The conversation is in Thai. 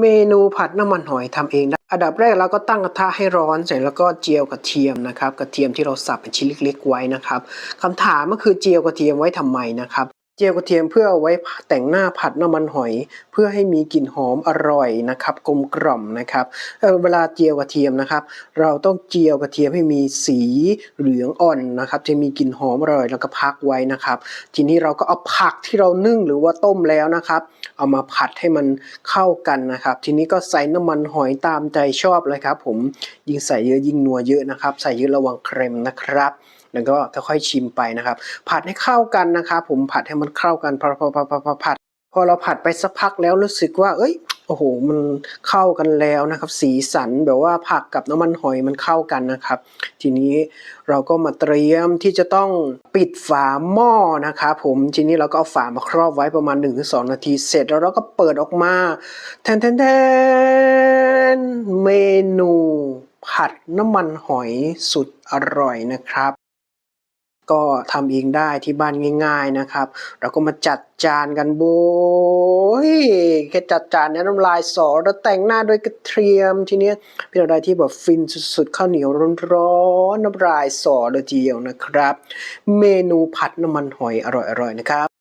เมนูผัดน้ำมันหอยทำเองได้อันดับแรกเราก็ตั้งกระทะให้ร้อนเสร็จแล้วก็เจียวกระเทียมนะครับ กระเทียมที่เราสับเป็นชิ้นเล็ก ๆ ไว้นะครับคำถามก็คือเจียวกระเทียมไว้ทำไมนะครับ จียวกระเทียมเพื่อเอาไว้แต่งหน้าผัดน้ำมันหอย เพื่อให้มีกลิ่นหอมอร่อยนะครับกลมกล่อมนะครับเเวลาเจียวกระเทียมนะครับ เราต้องเจียวกระเทียมให้มีสีเหลืองอ่อนนะครับ จะมีกลิ่นหอมอร่อยแล้วก็พักไว้นะครับ ทีนี้เราก็เอาผักที่เรานึ่งหรือว่าต้มแล้วนะครับ เอามาผัดให้มันเข้ากันนะครับ ทีนี้ก็ใส่น้ำมันหอยตามใจชอบเลยครับ ผมยิ่งใส่เยอะยิ่งนัวเยอะนะครับ ใส่เยอะระวังเค็มนะครับ แล้วก็ค่อยๆชิมไปนะครับ ผัดให้เข้ากันนะครับ ผมผัดให้มันเข้ากันพอพอพอพอผัด พอเราผัดไปสักพักแล้วรู้สึกว่า เอ้ยโอ้โห มันเข้ากันแล้วนะครับ สีสันแบบว่าผักกับน้ำมันหอยมันเข้ากันนะครับ ทีนี้เราก็มาเตรียมที่จะต้องปิดฝาหม้อนะครับผมทีนี้เราก็เอาฝามาครอบไว้ประมาณ 1-2 นาที เสร็จแล้วเราก็เปิดออกมาแทนแทนแทนเมนูผัดน้ำมันหอยสุดอร่อยนะครับ ก็ทำเองได้ที่บ้านง่าย ๆนะครับ เราก็มาจัดจานกันโบยแค่จัดจานเนี่ยน้ำลายสอแล้วแต่งหน้าด้วยกระเทียมทีเนี้ยเป็นอะไรที่แบบฟินสุดๆข้าวเหนียวร้อนๆน้ำลายสอเลยทีเดียวนะครับ เมนูผัดน้ำมันหอยอร่อยๆนะครับ